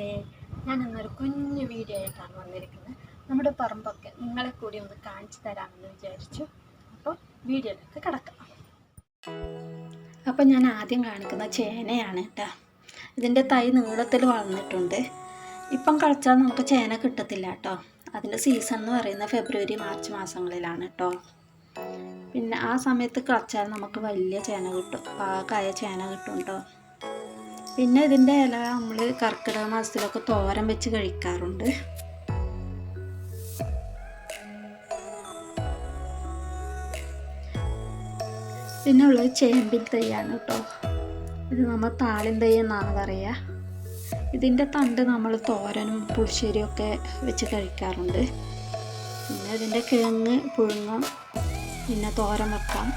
കൂട്ടുകാരെ ഞാൻ ഇന്നൊരു കുഞ്ഞു വീഡിയോ ആയിട്ടാണ് വന്നിരിക്കുന്നത്. നമ്മുടെ പറമ്പൊക്കെ നിങ്ങളെ കൂടി ഒന്ന് കാണിച്ചു തരാമെന്ന് വിചാരിച്ചു. അപ്പോൾ വീഡിയോയിലേക്ക് കിടക്കാം. അപ്പോൾ ഞാൻ ആദ്യം കാണിക്കുന്ന ചേനയാണ് കേട്ടോ. ഇതിന്റെ തൈ നീളത്തിൽ വളർന്നിട്ടുണ്ട്. ഇപ്പം കളിച്ചാൽ നമുക്ക് ചേന കിട്ടത്തില്ല കേട്ടോ. അതിന്റെ സീസൺ എന്ന് പറയുന്നത് ഫെബ്രുവരി മാർച്ച് മാസങ്ങളിലാണ് കേട്ടോ. പിന്നെ ആ സമയത്ത് കളിച്ചാൽ നമുക്ക് വലിയ ചേന കിട്ടും. പാകമായ ചേന കിട്ടും കേട്ടോ. പിന്നെ ഇതിന്റെ ഇല നമ്മൾ കർക്കിടക മാസത്തിലൊക്കെ തോരൻ വെച്ച് കഴിക്കാറുണ്ട്. പിന്നെ ഉള്ളത് ചേമ്പിൻ തൈയാണ് കേട്ടോ ഇത് നമ്മൾ താളിൻ തൈ എന്നാണ് പറയുക ഇതിന്റെ തണ്ട് നമ്മൾ തോരനും പുളിശ്ശേരിയും ഒക്കെ വെച്ച് കഴിക്കാറുണ്ട്. പിന്നെ ഇതിന്റെ കിഴങ്ങ് പുഴുങ്ങും പിന്നെ തോരൻ വെക്കാം.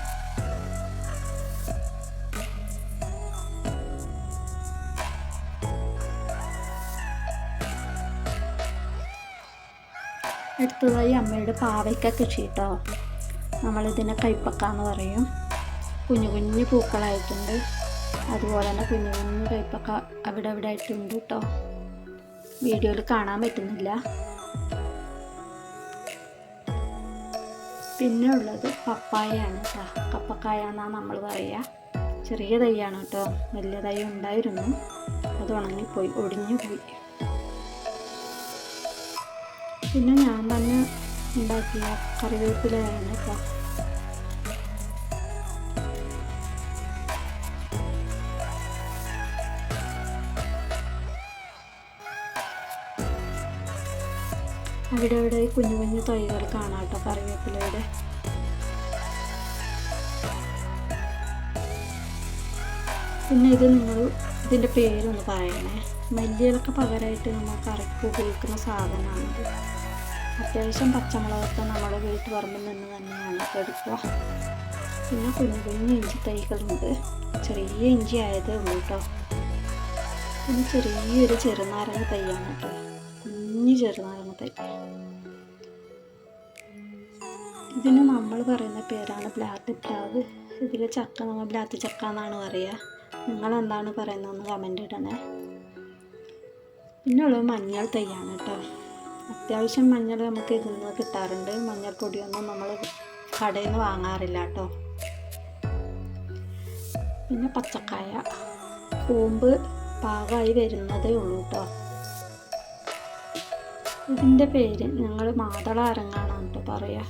അടുത്തതായി അമ്മയുടെ പാവയ്ക്ക കൃഷി കേട്ടോ നമ്മളിതിനെ കൈപ്പക്ക എന്ന് പറയും. കുഞ്ഞു കുഞ്ഞു പൂക്കളായിട്ടുണ്ട്. അതുപോലെ തന്നെ കുഞ്ഞു കുഞ്ഞു കൈപ്പക്ക അവിടെ അവിടെ ആയിട്ടുണ്ട് കേട്ടോ വീഡിയോയിൽ കാണാൻ പറ്റുന്നില്ല. പിന്നെ ഉള്ളത് പപ്പായയാണ് കേട്ടോ കപ്പക്കായ എന്നാണ് നമ്മൾ പറയുക ചെറിയ തൈയാണ് കേട്ടോ വലിയ തൈ ഉണ്ടായിരുന്നു. അത് ഉണങ്ങിപ്പോയി. ഒടിഞ്ഞു പോയി പിന്നെ ഞാൻ തന്നെ ഉണ്ടാക്കിയ കറിവേപ്പിലയാണ് കേട്ടോ. അവിടെ അവിടെ കുഞ്ഞു കുഞ്ഞു തൈകൾ കാണാം കേട്ടോ കറിവേപ്പിലയുടെ. പിന്നെ ഇത് നിങ്ങൾ ഇതിന്റെ പേരൊന്ന് പറയണേ. മല്ലിയിലൊക്കെ പകരമായിട്ട് നമ്മൾ കറിക്ക് ഉപയോഗിക്കുന്ന സാധനമാണിത് അത്യാവശ്യം പച്ചമുളകൊക്കെ നമ്മുടെ വീട്ടുപറമ്പിൽ നിന്ന് തന്നെയാണ് എടുക്കുക. പിന്നെ കുഞ്ഞു കുഞ്ഞു ഇഞ്ചി തൈകളുണ്ട്. ചെറിയ ഇഞ്ചി ആയതേ ഉള്ളൂ കേട്ടോ. പിന്നെ ചെറിയൊരു ചെറുനാരങ്ങ തൈയാണ് കേട്ടോ. കുഞ്ഞു ചെറുനാരങ്ങ തൈ. ഇതിന് നമ്മൾ പറയുന്ന പേരാണ് ബ്ലാത്തി പ്ലാവ്. ഇതിൽ ചക്ക നമ്മൾ ബ്ലാത്തി ചക്ക എന്നാണ് പറയുക. നിങ്ങൾ എന്താണ് പറയുന്നതെന്ന് കമന്റ് ഇടണേ. പിന്നെ ഉള്ളത് മഞ്ഞൾ തൈയാണ് കേട്ടോ. അത്യാവശ്യം മഞ്ഞൾ നമുക്ക് ഇതിൽ നിന്ന് കിട്ടാറുണ്ട്. മഞ്ഞൾപ്പൊടിയൊന്നും നമ്മൾ കടയിൽ നിന്ന് വാങ്ങാറില്ല കേട്ടോ. പിന്നെ പച്ചക്കായ കൂമ്പ് പാകമായി വരുന്നതേ ഉള്ളൂ കേട്ടോ. ഇതിന്റെ പേര് ഞങ്ങൾ മാതള അരങ്ങാണെന്ന് കേട്ടോ പറയാ.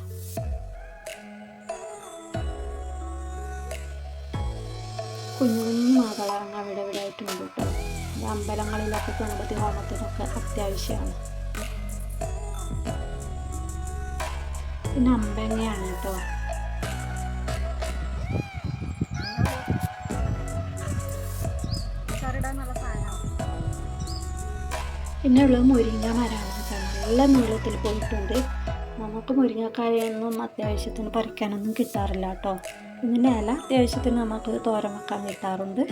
കുഞ്ഞു കുഞ്ഞു മാതളാരങ്ങ അവിടെ ഇവിടെ ആയിട്ടുണ്ട് കേട്ടോ. അമ്പലങ്ങളിലൊക്കെ ഗണപതി ഹോമത്തിനൊക്കെ അത്യാവശ്യമാണ്. പിന്നെ അമ്പങ്ങയാണ് കേട്ടോ പിന്നെ ഉള്ളത് മുരിങ്ങ മരമാണ് നല്ല നീളത്തിൽ പോയിട്ടുണ്ട്. നമുക്ക് മുരിങ്ങക്കായൊന്നും അത്യാവശ്യത്തിന് പറിക്കാനൊന്നും കിട്ടാറില്ല കേട്ടോ ഇതിന്റെ ഇല അത്യാവശ്യത്തിന് നമുക്ക് തോരൻ വെക്കാൻ കിട്ടാറുണ്ട്.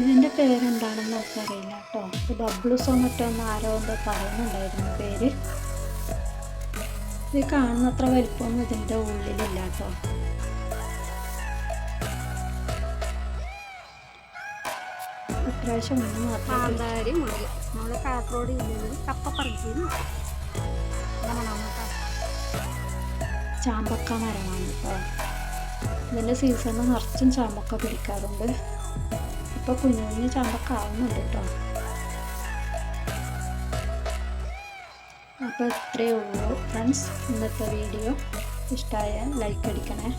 ഇതിന്റെ പേരെന്താണെന്ന് നമുക്കറിയില്ല കേട്ടോ. ഇത് ബബ്ലൂസോ മറ്റോ ഒന്ന് ആരോ എന്തോ പറയുന്നുണ്ടായിരുന്നു പേര്. ഇത് കാണുന്നത്ര വലിപ്പമൊന്നും ഇതിന്റെ ഉള്ളിലില്ല കേട്ടോ. ഇപ്രാവശ്യം ഒന്ന് മാത്രമേ കാന്താരി മുളക്. നമ്മൾ കാസർഗോഡ് ജില്ലയിൽ കപ്പ പറിക്കുന്നു ചാമ്പക്ക മരമാണ് കേട്ടോ. ഇതിന്റെ സീസണിൽ നിറച്ചും ചാമ്പക്ക പിടിക്കാറുണ്ട്. ഇപ്പോൾ കുഞ്ഞു കുഞ്ഞു കേട്ടോ അപ്പോൾ ഇത്രയേ ഉള്ളൂ ഫ്രണ്ട്സ് ഇന്നത്തെ വീഡിയോ ഇഷ്ടമായ ലൈക്ക് അടിക്കണേ.